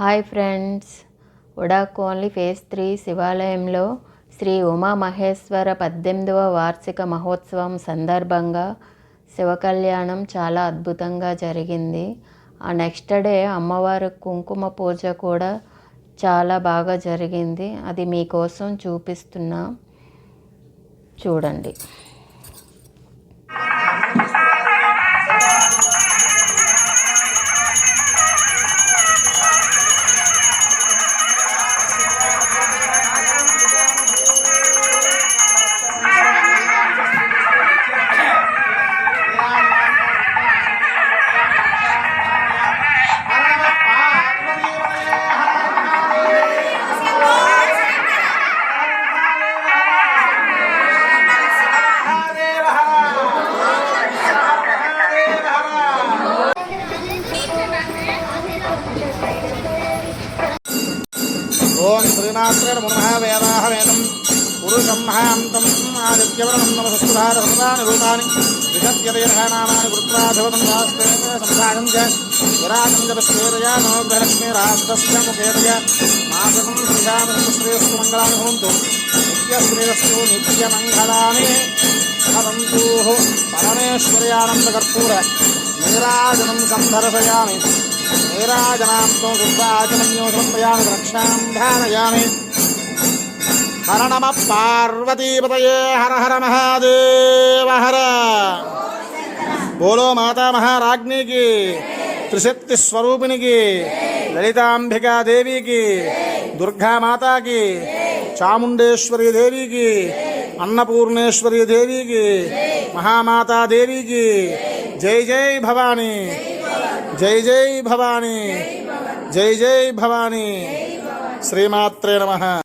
Hi friends. ఉడాకోన్లీ phase three శివాలయంలో శ్రీ ఉమామహేశ్వర పద్దెనిమిదవ వార్షిక మహోత్సవం సందర్భంగా శివ కళ్యాణం చాలా అద్భుతంగా జరిగింది. ఆ నెక్స్ట్ డే అమ్మవారి కుంకుమ పూజ కూడా చాలా బాగా జరిగింది. అది మీకోసం చూపిస్తున్నా. చూడండి. ఓం శ్రీనాథ్రే నమః వేదాహ వేదం పురుషం మహాంతం ఆదిత్యవరణం నమస్కృతాని రూపాని విగత్యదీర్ఘనామాని వృత్రాధిపతం శాస్త్రే సంసారం చ. విరాజం చ నవగ్రహలక్ష్మీ రాష్ట్రస్య ముఖేదయ మాసకం శ్రీరామచంద్ర శ్రేయస్సు మంగళాని భవంతు నిత్యశ్రేయస్సు నిత్యమంగళాన్ని భవంతు. పరమేశ్వర్యానందకర్పూర నీరాజనం हर हर हर महादेव हर। बोलो माता महाराज्ञी की, त्रिशक्ति स्वरूपिणी की ललितांबिका देवी की, दुर्गा माता की, चामुंडेश्वरी देवी की, अन्नपूर्णेश्वरी देवी की, महामाता देवी की जय जय भवानी। जय जय भवानी। जय जय भवानी। श्रीमात्रे नमः।